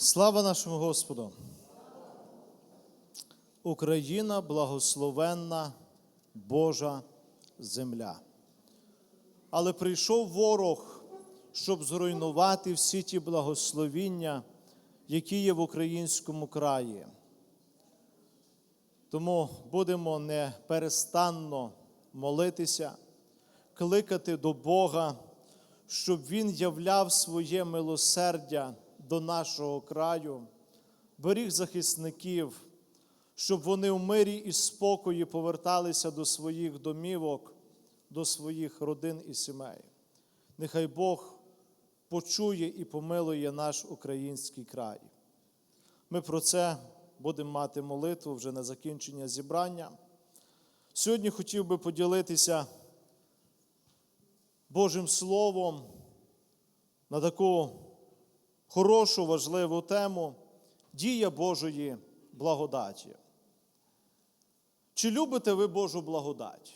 Слава нашому Господу! Україна благословенна Божа земля. Але прийшов ворог, щоб зруйнувати всі ті благословіння, які є в українському краї. Тому будемо неперестанно молитися, кликати до Бога, щоб Він являв своє милосердя до нашого краю, беріг захисників, щоб вони в мирі і спокої поверталися до своїх домівок, до своїх родин і сімей. Нехай Бог почує і помилує наш український край. Ми про це будемо мати молитву вже на закінчення зібрання. Сьогодні хотів би поділитися Божим Словом на таку хорошу, важливу тему дія Божої благодаті. Чи любите ви Божу благодать?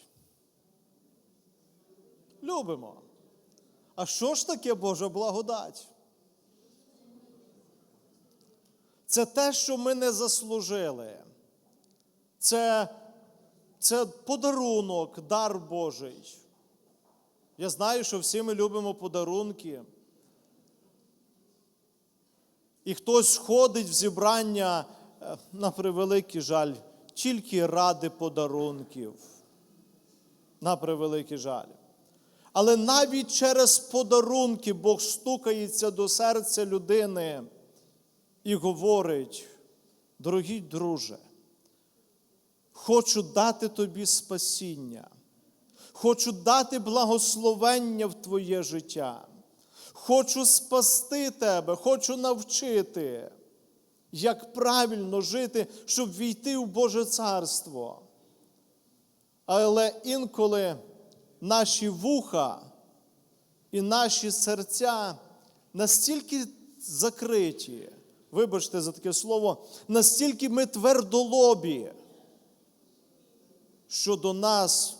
Любимо. А що ж таке Божа благодать? Це те, що ми не заслужили. Це, це подарунок, дар Божий. Я знаю, що всі ми любимо подарунки. І хтось ходить в зібрання, е, на превеликий жаль, тільки ради подарунків. На превеликий жаль. Але навіть через подарунки Бог стукається до серця людини і говорить: дорогий друже, хочу дати тобі спасіння, хочу дати благословення в твоє життя. Хочу спасти тебе, хочу навчити, як правильно жити, щоб війти в Боже Царство. Але інколи наші вуха і наші серця настільки закриті, вибачте за таке слово, настільки ми твердолобі, що до нас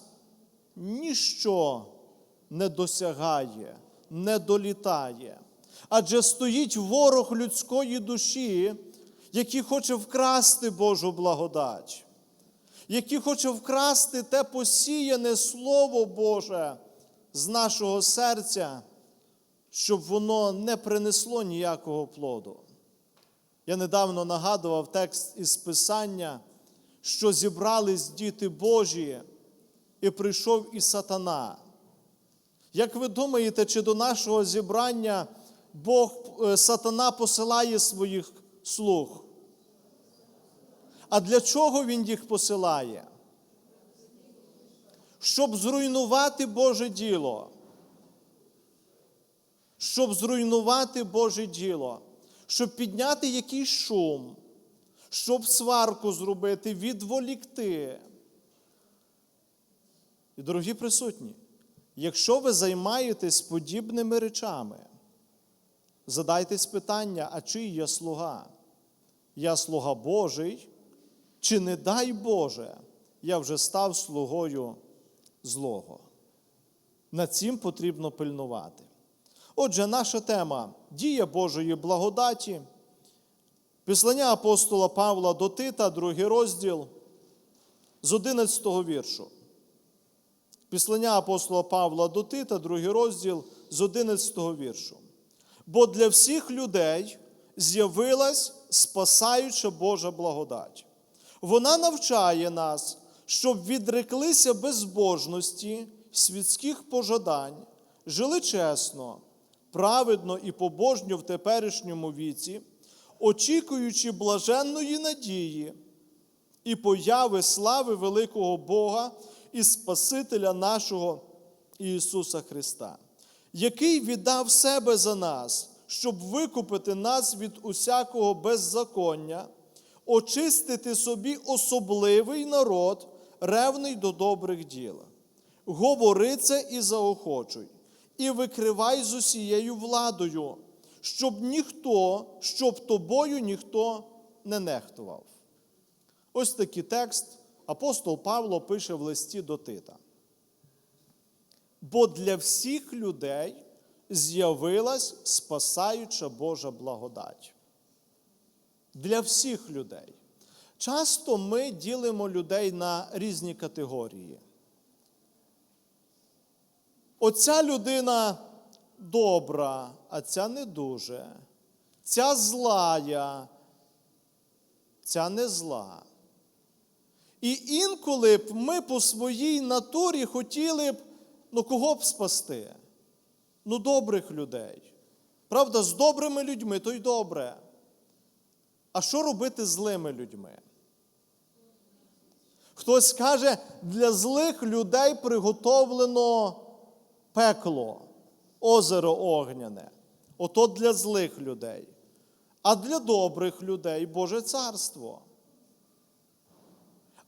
ніщо не досягає не долітає. Адже стоїть ворог людської душі, який хоче вкрасти Божу благодать, який хоче вкрасти те посіяне Слово Боже з нашого серця, щоб воно не принесло ніякого плоду. Я недавно нагадував текст із Писання, що зібрались діти Божі, і прийшов і сатана. Як ви думаєте, чи до нашого зібрання Бог сатана посилає своїх слуг? А для чого Він їх посилає? Щоб зруйнувати Боже діло. Щоб зруйнувати Боже діло, щоб підняти якийсь шум, щоб сварку зробити, відволікти. І, дорогі присутні, Якщо ви займаєтесь подібними речами, задайтесь питання, а чий я слуга? Я слуга Божий, чи не дай Боже, я вже став слугою злого. Над цим потрібно пильнувати. Отже, наша тема дія Божої благодаті, післання апостола Павла до Тита, другий розділ з 11 віршу. Післання апостола Павла до Тита, другий розділ з 11 віршу. Бо для всіх людей з'явилась спасаюча Божа благодать. Вона навчає нас, щоб відреклися безбожності, світських пожадань, жили чесно, праведно і побожньо в теперішньому віці, очікуючи блаженної надії і появи слави великого Бога і Спасителя нашого Ісуса Христа, який віддав себе за нас, щоб викупити нас від усякого беззаконня, очистити собі особливий народ, ревний до добрих діл. Говори це і заохочуй, і викривай з усією владою, щоб ніхто, щоб тобою ніхто не нехтував. Ось такий текст апостол Павло пише в листі до Тита. Бо для всіх людей з'явилась спасаюча Божа благодать. для всіх людей. Часто ми ділимо людей на різні категорії. Оця людина добра, а ця не дуже. Ця злая, ця не зла. І інколи б ми по своїй натурі хотіли б, ну кого б спасти? Ну, добрих людей. Правда, з добрими людьми то й добре. А що робити з злими людьми? Хтось каже, для злих людей приготовлено пекло, озеро огняне. Ото для злих людей. А для добрих людей Боже царство.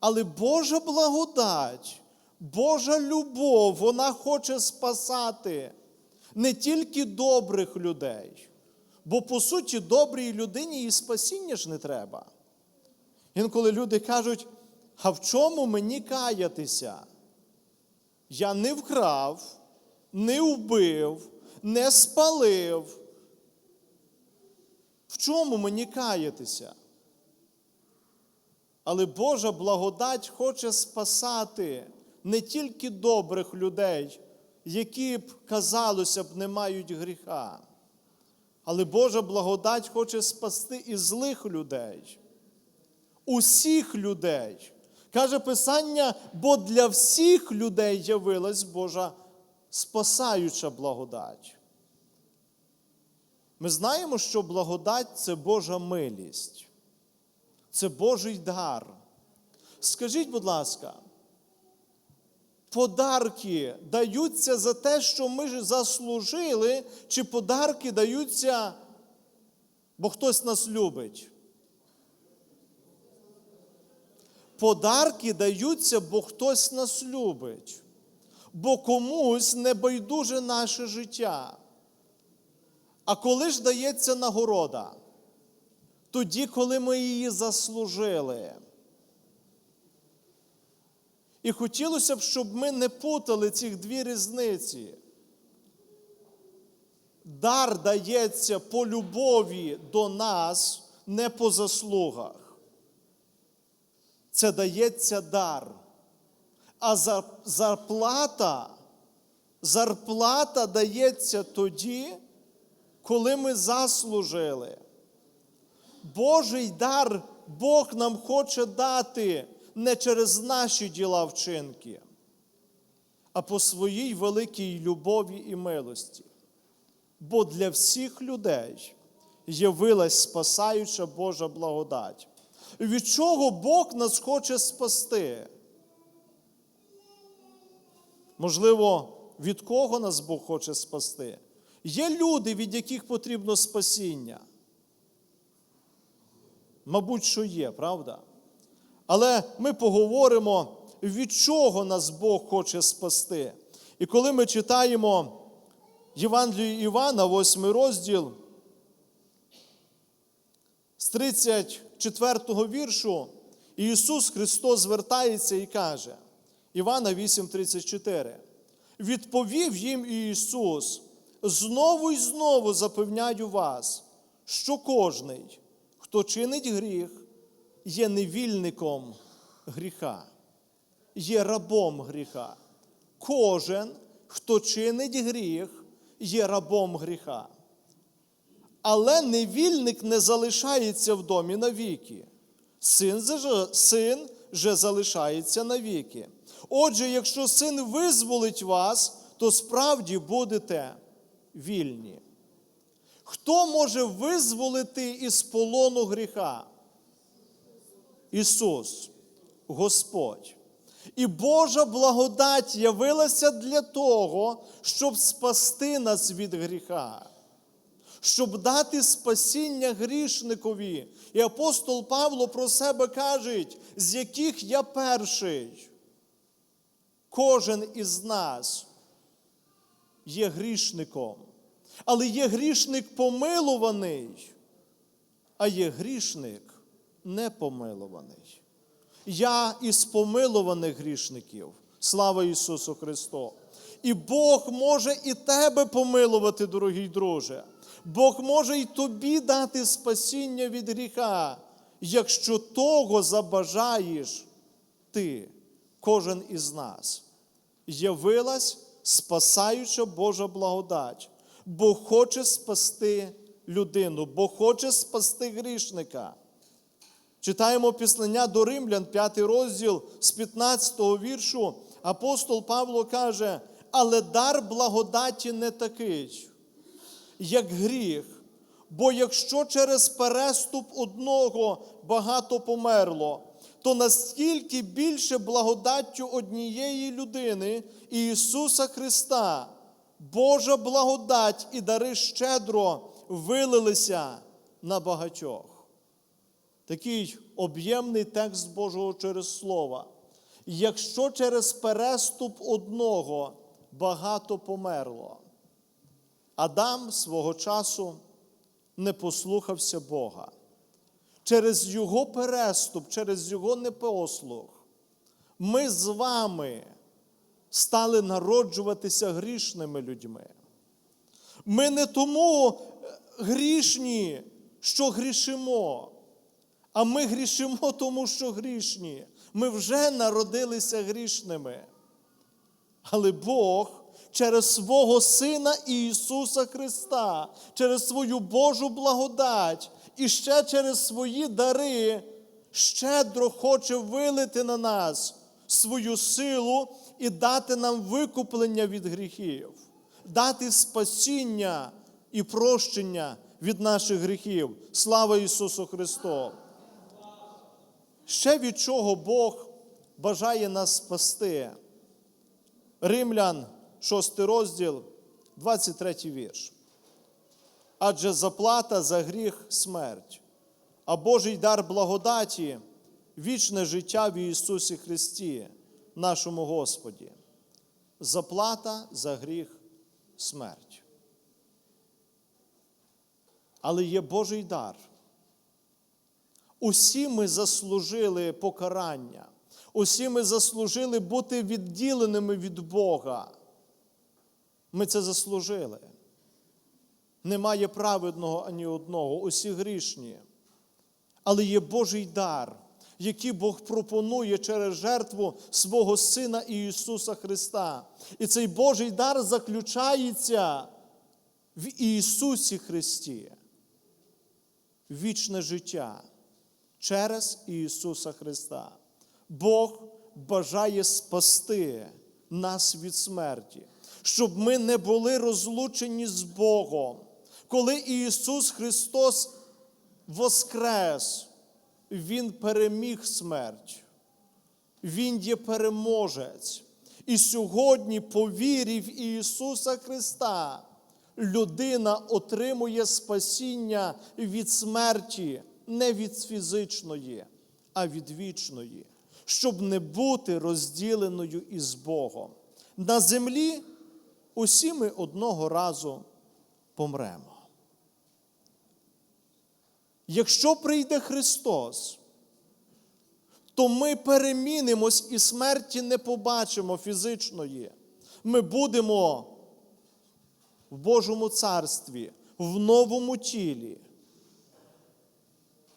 Але Божа благодать, Божа любов, вона хоче спасати не тільки добрих людей. Бо, по суті, добрій людині і спасіння ж не треба. Інколи люди кажуть, а в чому мені каятися? Я не вкрав, не вбив, не спалив. В чому мені каятися? Але Божа благодать хоче спасати не тільки добрих людей, які б, казалося б, не мають гріха. Але Божа благодать хоче спасти і злих людей, усіх людей. Каже Писання, бо для всіх людей явилась Божа спасаюча благодать. Ми знаємо, що благодать це Божа милість, це Божий дар. Скажіть, будь ласка, подарки даються за те, що ми ж заслужили, чи подарки даються, бо хтось нас любить? Подарки даються, бо хтось нас любить, бо комусь не байдуже наше життя. А коли ж дається нагорода? Тоді, коли ми її заслужили. І хотілося б, щоб ми не путали цих дві різниці. Дар дається по любові до нас, не по заслугах. Це дається дар. А зарплата, зарплата дається тоді, коли ми заслужили. Божий дар Бог нам хоче дати не через наші діла вчинки, а по своїй великій любові і милості. Бо для всіх людей явилась спасаюча Божа благодать. Від чого Бог нас хоче спасти? Можливо, від кого нас Бог хоче спасти? Є люди, від яких потрібно спасіння. Мабуть, що є, правда? Але ми поговоримо, від чого нас Бог хоче спасти. І коли ми читаємо Євангелію Івана, 8 розділ, з 34 віршу, Ісус Христос звертається і каже, Івана 8:34. Відповів їм Ісус, знову і знову запевняю вас, що кожний, хто чинить гріх, є невільником гріха, є рабом гріха. Кожен, хто чинить гріх, є рабом гріха. Але невільник не залишається в домі навіки. Син же, син же залишається навіки. Отже, якщо син визволить вас, то справді будете вільні. Хто може визволити із полону гріха? Ісус, Господь. І Божа благодать явилася для того, щоб спасти нас від гріха, щоб дати спасіння грішникові. І апостол Павло про себе каже, з яких я перший. Кожен із нас є грішником, але є грішник помилуваний, а є грішник непомилуваний. Я із помилуваних грішників. Слава Ісусу Христу! І Бог може і тебе помилувати, дорогий друже. Бог може й тобі дати спасіння від гріха, якщо того забажаєш ти, кожен із нас. Явилась спасаюча Божа благодать, Бог хоче спасти людину, Бог хоче спасти грішника. Читаємо післання до Римлян, 5 розділ з 15 віршу. Апостол Павло каже: але дар благодаті не такий, як гріх. Бо якщо через переступ одного багато померло, то настільки більше благодаттю однієї людини Ісуса Христа, Божа благодать і дари щедро вилилися на багатьох. Такий об'ємний текст Божого через Слова. Якщо через переступ одного багато померло, Адам свого часу не послухався Бога. Через його переступ, через його непослух, ми з вами стали народжуватися грішними людьми. Ми не тому грішні, що грішимо, а ми грішимо тому, що грішні. Ми вже народилися грішними. Але Бог через свого Сина Ісуса Христа, через свою Божу благодать і ще через свої дари щедро хоче вилити на нас свою силу і дати нам викуплення від гріхів, дати спасіння і прощення від наших гріхів. Слава Ісусу Христу! Ще від чого Бог бажає нас спасти. Римлян, 6 розділ, 23 вірш. Адже заплата за гріх смерть, а Божий дар благодаті вічне життя в Ісусі Христі, нашому Господі. Заплата за гріх смерть. Але є Божий дар. Усі ми заслужили покарання, усі ми заслужили бути відділеними від Бога. Ми це заслужили. Немає праведного ані одного, усі грішні. Але є Божий дар, який Бог пропонує через жертву свого Сина Ісуса Христа. І цей Божий дар заключається в Ісусі Христі. Вічне життя через Ісуса Христа. Бог бажає спасти нас від смерті, щоб ми не були розлучені з Богом. Коли Ісус Христос воскрес, Він переміг смерть. Він є переможець. І сьогодні, по вірі в Ісуса Христа, людина отримує спасіння від смерті, не від фізичної, а від вічної, щоб не бути розділеною із Богом. На землі усі ми одного разу помремо. Якщо прийде Христос, то ми перемінимось і смерті не побачимо фізичної. Ми будемо в Божому царстві, в новому тілі.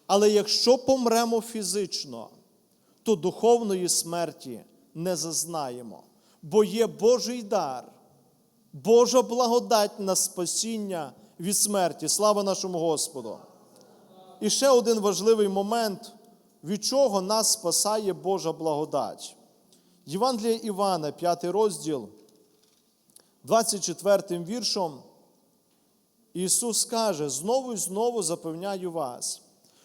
Але якщо помремо фізично, то духовної смерті не зазнаємо, бо є Божий дар, Божа благодать на спасіння від смерті. Слава нашому Господу! І ще один важливий момент, від чого нас спасає Божа благодать. Євангелія Івана, 5 розділ, 24 віршом, Ісус каже: знову і знову запевняю вас,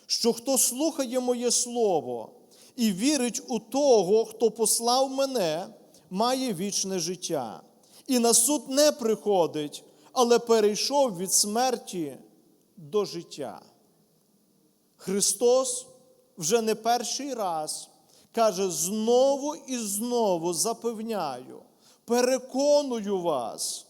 що хто слухає моє Слово і вірить у того, хто послав мене, має вічне життя. І на суд не приходить, але перейшов від смерті до життя. Христос вже не перший раз каже: знову і знову запевняю, переконую вас,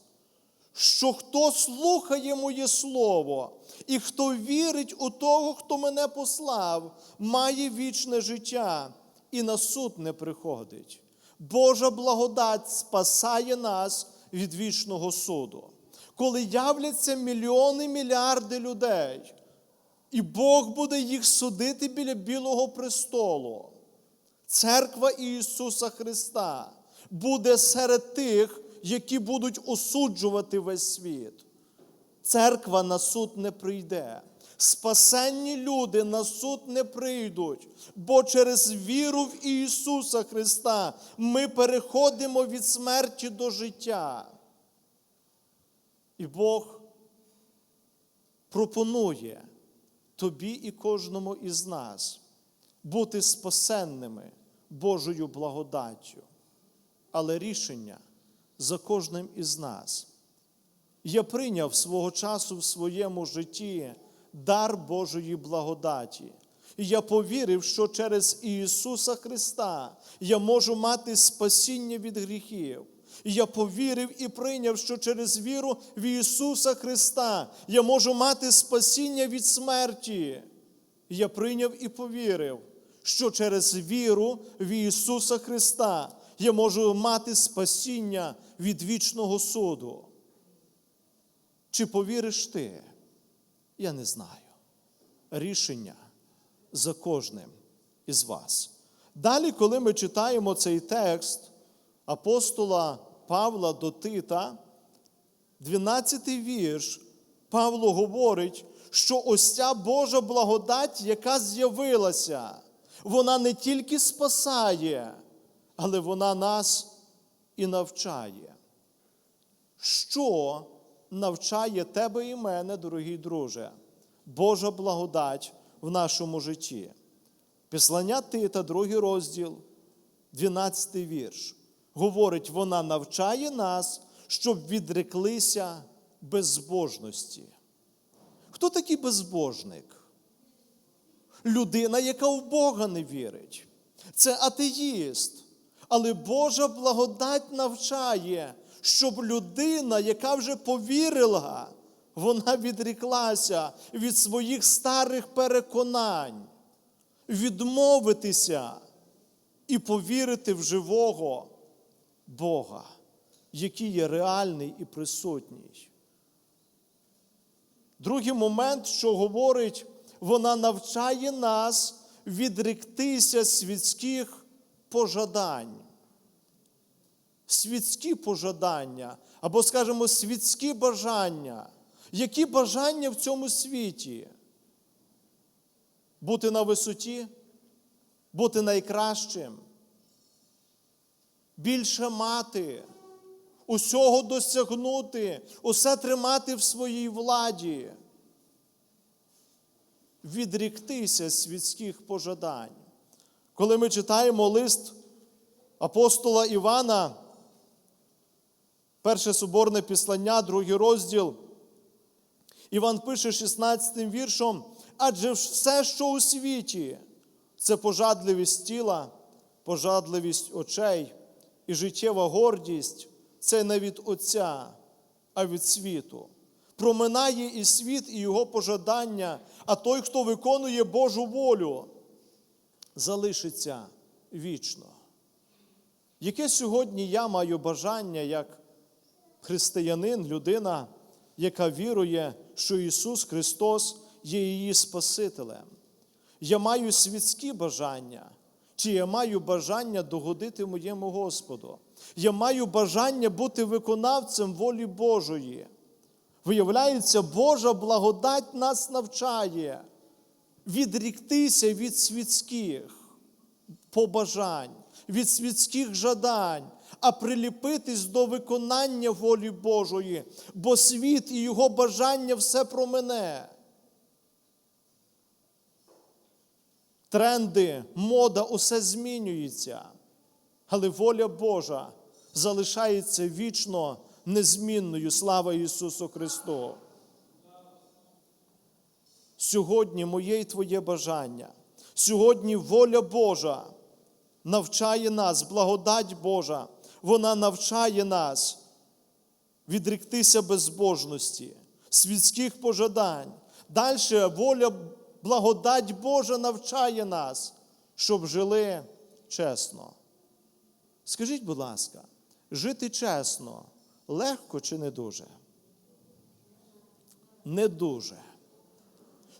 що хто слухає моє Слово і хто вірить у того, хто мене послав, має вічне життя і на суд не приходить. Божа благодать спасає нас від вічного суду. коли являться мільйони мільярди людей, і Бог буде їх судити біля Білого престолу. Церква Ісуса Христа буде серед тих, які будуть осуджувати весь світ. Церква на суд не прийде. Спасенні люди на суд не прийдуть, бо через віру в Ісуса Христа ми переходимо від смерті до життя. І Бог пропонує тобі і кожному із нас бути спасенними Божою благодаттю. Але рішення за кожним із нас. Я прийняв свого часу в своєму житті дар Божої благодаті. І я повірив, що через Ісуса Христа я можу мати спасіння від гріхів. І я повірив і прийняв, що через віру в Ісуса Христа я можу мати спасіння від смерті. І я прийняв і повірив, що через віру в Ісуса Христа я можу мати спасіння від вічного суду. Чи повіриш ти? Я не знаю. Рішення за кожним із вас. Далі, коли ми читаємо цей текст апостола Павла до Тита, 12-й вірш, Павло говорить, що ось ця Божа благодать, яка з'явилася, вона не тільки спасає, але вона нас і навчає. Що навчає тебе і мене, дорогий друже, Божа благодать в нашому житті? Післання Тита, другий розділ, 12 вірш. Говорить, вона навчає нас, щоб відреклися безбожності. Хто такий безбожник? Людина, яка в Бога не вірить. Це атеїст. Але Божа благодать навчає, щоб людина, яка вже повірила, вона відріклася від своїх старих переконань, відмовитися і повірити в живого Бога, який є реальний і присутній. Другий момент, що говорить, вона навчає нас відректися світських пожадань. Світські пожадання, або, скажімо, світські бажання. Які бажання в цьому світі? Бути на висоті, бути найкращим, більше мати, усього досягнути, усе тримати в своїй владі, відріктися світських пожадань. Коли ми читаємо лист апостола Івана, перше соборне післання, другий розділ, Іван пише 16 віршом, адже все, що у світі, це пожадливість тіла, пожадливість очей і життєва гордість це не від Отця, а від світу. Проминає і світ, і його пожадання, а той, хто виконує Божу волю, залишиться вічно. Яке сьогодні я маю бажання як християнин, людина, яка вірує, що Ісус Христос є її Спасителем? Я маю світські бажання, чи я маю бажання догодити моєму Господу? Я маю бажання бути виконавцем волі Божої. Виявляється, Божа благодать нас навчає відріктися від світських побажань, від світських жадань, а приліпитись до виконання волі Божої, бо світ і його бажання все про мене. Тренди, мода, усе змінюється, але воля Божа залишається вічно незмінною. Слава Ісусу Христу! Сьогодні моє і Твоє бажання, сьогодні воля Божа навчає нас, благодать Божа, вона навчає нас відректися безбожності, світських пожадань. Далі воля, благодать Божа навчає нас, щоб жили чесно. Скажіть, будь ласка, жити чесно легко чи не дуже? не дуже.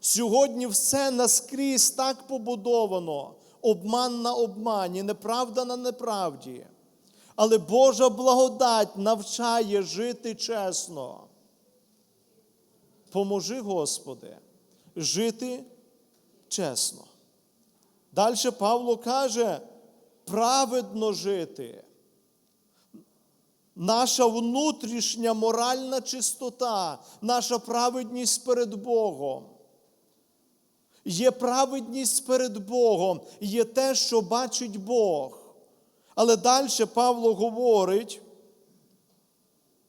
Сьогодні все наскрізь так побудовано, обман на обмані, неправда на неправді. Але Божа благодать навчає жити чесно. Поможи, Господи, жити чесно. Далі Павло каже, праведно жити. Наша внутрішня моральна чистота, наша праведність перед Богом. Є праведність перед Богом, є те, що бачить Бог. Але далі Павло говорить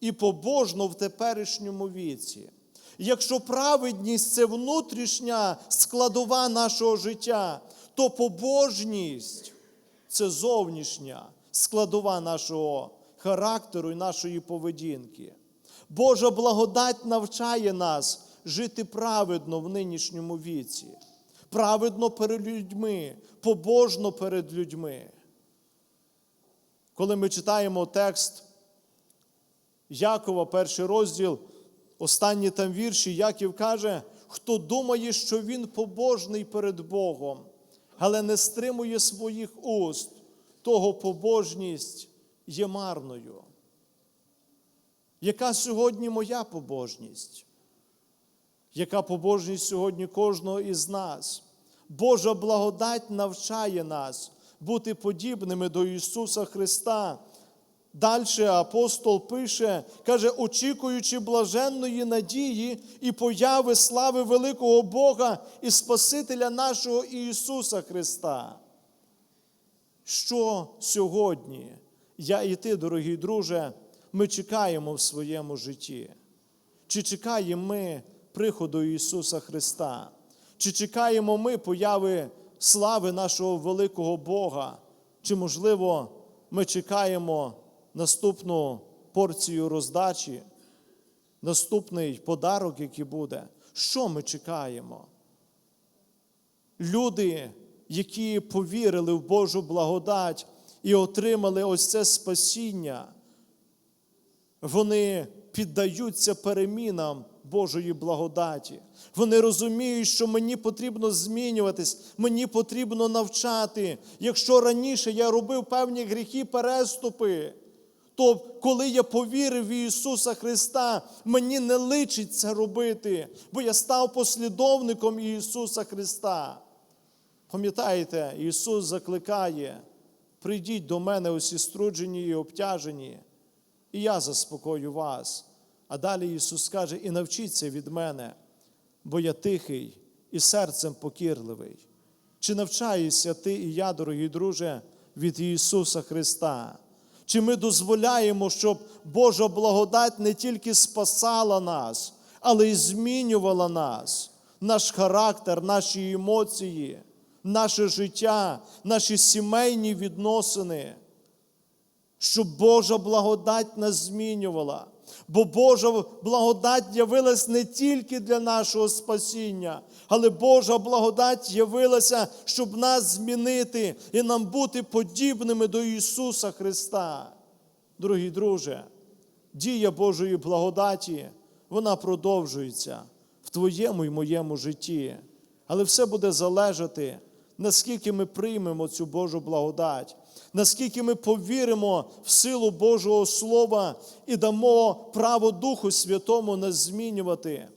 і побожно в теперішньому віці. Якщо праведність це внутрішня складова нашого життя, то побожність це зовнішня складова нашого характеру і нашої поведінки. Божа благодать навчає нас жити праведно в нинішньому віці, праведно перед людьми, побожно перед людьми. Коли ми читаємо текст Якова, перший розділ, останні там вірші, Яків каже, хто думає, що він побожний перед Богом, але не стримує своїх уст, того побожність є марною. Яка сьогодні моя побожність? Яка побожність сьогодні кожного із нас? Божа благодать навчає нас бути подібними до Ісуса Христа. Далі апостол пише, каже, очікуючи блаженної надії і появи слави великого Бога і Спасителя нашого Ісуса Христа. Що сьогодні я і ти, дорогі друже, ми чекаємо в своєму житті? Чи чекаємо ми приходу Ісуса Христа? Чи чекаємо ми появи слави нашого великого Бога? Чи, можливо, ми чекаємо наступну порцію роздачі, наступний подарок, який буде? Що ми чекаємо? Люди, які повірили в Божу благодать і отримали ось це спасіння, вони піддаються перемінам Божої благодаті. Вони розуміють, що мені потрібно змінюватись, мені потрібно навчати. Якщо раніше я робив певні гріхи, переступи, то коли я повірив в Ісуса Христа, мені не личить це робити, бо я став послідовником Ісуса Христа. Пам'ятаєте, Ісус закликає, прийдіть до мене усі струджені і обтяжені, і я заспокою вас. А далі Ісус каже, і навчіться від мене, бо я тихий і серцем покірливий. Чи навчаєшся ти і я, дорогі друже, від Ісуса Христа? Чи ми дозволяємо, щоб Божа благодать не тільки спасала нас, але й змінювала нас, наш характер, наші емоції, наше життя, наші сімейні відносини, щоб Божа благодать нас змінювала. Бо Божа благодать явилась не тільки для нашого спасіння, але Божа благодать явилася, щоб нас змінити і нам бути подібними до Ісуса Христа. Дорогі друже, дія Божої благодаті, вона продовжується в твоєму і моєму житті. Але все буде залежати, наскільки ми приймемо цю Божу благодать, наскільки ми повіримо в силу Божого Слова і дамо право Духу Святому нас змінювати.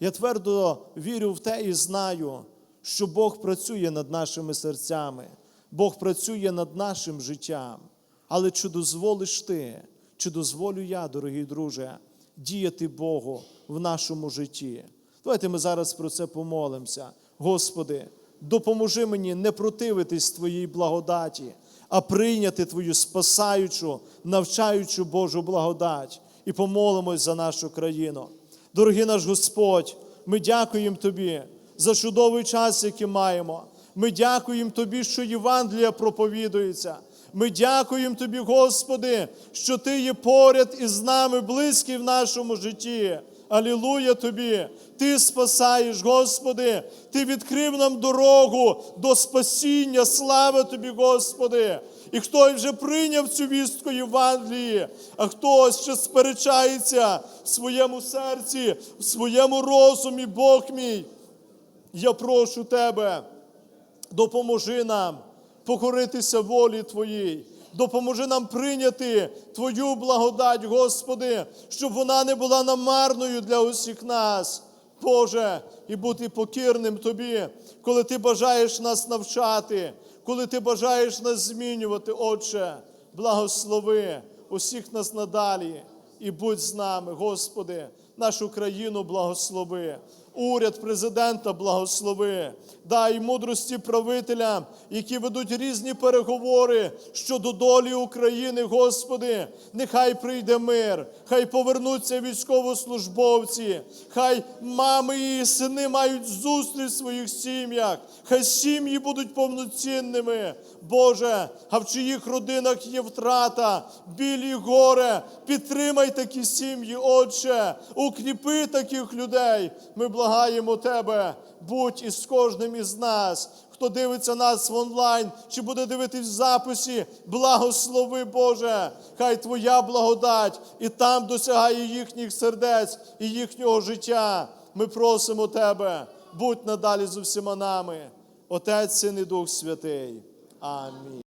Я твердо вірю в те і знаю, що Бог працює над нашими серцями, Бог працює над нашим життям. Але чи дозволиш ти, чи дозволю я, дорогий друже, діяти Богу в нашому житті? Давайте ми зараз про це помолимося. Господи, допоможи мені не противитись Твоїй благодаті, а прийняти Твою спасаючу, навчаючу Божу благодать і помолимось за нашу країну. Дорогий наш Господь, ми дякуємо Тобі за чудовий час, який маємо. Ми дякуємо Тобі, що Євангелія проповідується. Ми дякуємо Тобі, Господи, що Ти є поряд із нами, близький в нашому житті. Алілуя тобі! Ти спасаєш, Господи, Ти відкрив нам дорогу до спасіння. Слава тобі, Господи! І хто вже прийняв цю вістку Євангелії, а хтось ще сперечається в своєму серці, в своєму розумі, Бог мій. Я прошу тебе, допоможи нам покоритися волі Твоїй. Допоможи нам прийняти Твою благодать, Господи, щоб вона не була намарною для усіх нас, Боже, і бути покірним Тобі, коли Ти бажаєш нас навчати, коли Ти бажаєш нас змінювати, Отче, благослови усіх нас надалі і будь з нами, Господи, нашу країну благослови, уряд президента благослови, дай мудрості правителям, які ведуть різні переговори щодо долі України, Господи, нехай прийде мир, хай повернуться військовослужбовці, хай мами і сини мають зустріч в своїх сім'ях, хай сім'ї будуть повноцінними. Боже, а в чиїх родинах є втрата, білі горе, підтримай такі сім'ї, Отче, укріпи таких людей. Ми благаємо Тебе, будь із кожним із нас. Хто дивиться нас в онлайн, чи буде дивитись в записі, благослови Боже, хай Твоя благодать і там досягає їхніх сердець і їхнього життя. Ми просимо Тебе, будь надалі з усіма нами, Отець Син і Дух Святий. Amém.